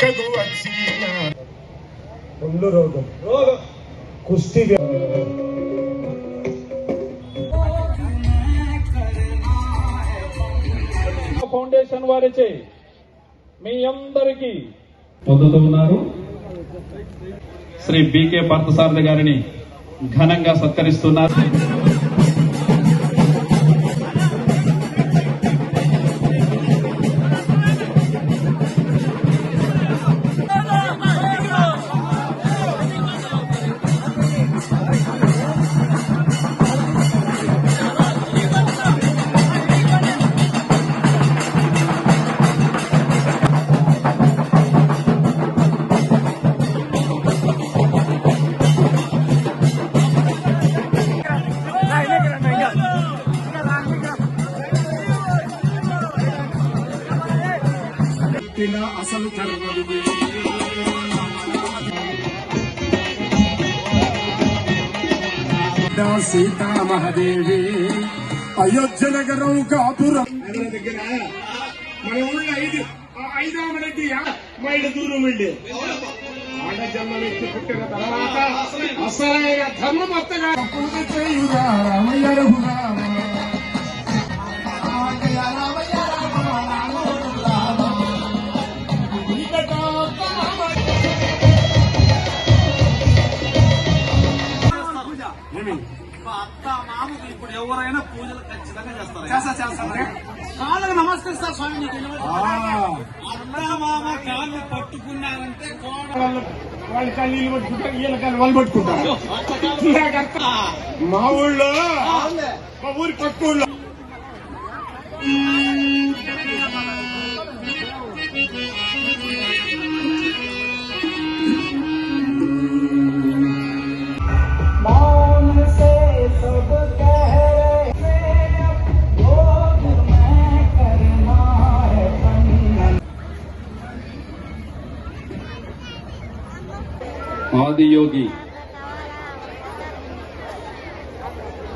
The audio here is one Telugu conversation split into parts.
వెనకకు వచ్చిన రోగం. కుస్తీ ఫౌండేషన్ వారిచే మీ అందరికీ పొందుతున్నారు శ్రీ బీకే పార్థసారథి గారిని ఘనంగా సత్కరిస్తున్నారు. పుట్టిన అసలు ధర్మది సీతామహదేవి అయోధ్య నగరం కాపురం. దగ్గర? మన ఊళ్ళో ఐదు ఆ ఐదవ రెడ్డి మైలు దూరం వెళ్ళి. ఆడ జన్మలెత్తి పుట్టిన తర్వాత అసలైన ధర్మభర్తగా పూజ చేయురా రామయ్య రఘురామ. అత్త మామకు ఇప్పుడు ఎవరైనా పూజలు ఖచ్చితంగా చేస్తారు. కాళ్ళకు నమస్కరిస్తారు స్వామి నీకు అత్త మామ కాళ్ళు పట్టుకున్నారంటే కోడ వాళ్ళు వాళ్ళ కళ్ళు పట్టుకుంటారు వీళ్ళ కళ్ళు వాళ్ళు పట్టుకుంటారు. మా ఊళ్ళో మా ఊరి పక్క ఊళ్ళో ఆదియోగి.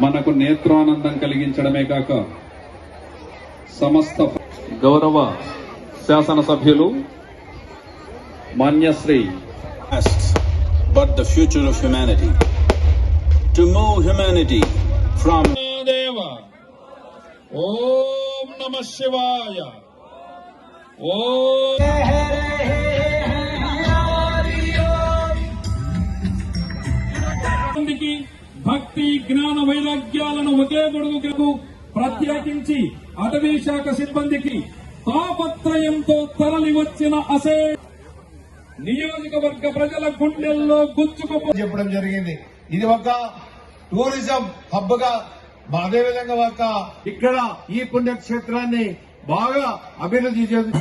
మనకు నేత్రానందం కలిగించడమే కాక సమస్త గౌరవ శాసనసభ్యులు Manyashri. The future of humanity. To move humanity from దేవ. ఓం నమ శివాయ. ఓం భక్తి జ్ఞాన వైరాగ్యాలను ఒకే గొడుగుకు ప్రత్యేకించి అటవీ శాఖ సిబ్బందికి తాపత్రయంతో తరలి వచ్చిన అసే నియోజకవర్గ ప్రజల గుండెల్లో గుచ్చుకుపో చెప్పడం జరిగింది. ఇది ఒక టూరిజం హబ్గా అదే విధంగా ఒక ఇక్కడ ఈ పుణ్యక్షేత్రాన్ని బాగా అభివృద్ధి చేసింది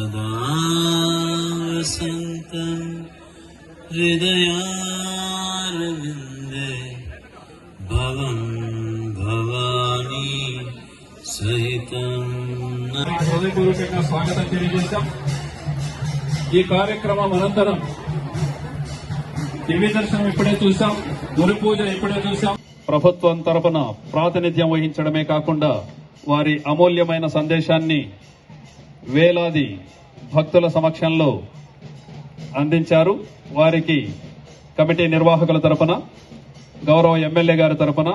सदा वसन्तम् हृदयारविन्दे भवन् भवानी सहितम् హృదయపూర్వకంగా స్వాగతం తెలియజేశాం ఈ కార్యక్రమం అనంతరం దివ్య దర్శనం ఇప్పుడే చూశాం గురు పూజ ఇప్పుడే చూశాం ప్రభుత్వం తరపున ప్రాతినిధ్యం వహించడమే కాకుండా వారి అమూల్యమైన సందేశాన్ని వేలాది భక్తుల సమక్షంలో అందించారు. వారికి కమిటీ నిర్వాహకుల తరపున గౌరవ ఎమ్మెల్యే గారి తరపున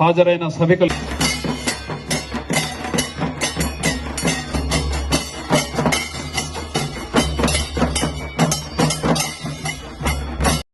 హాజరైన సభికులు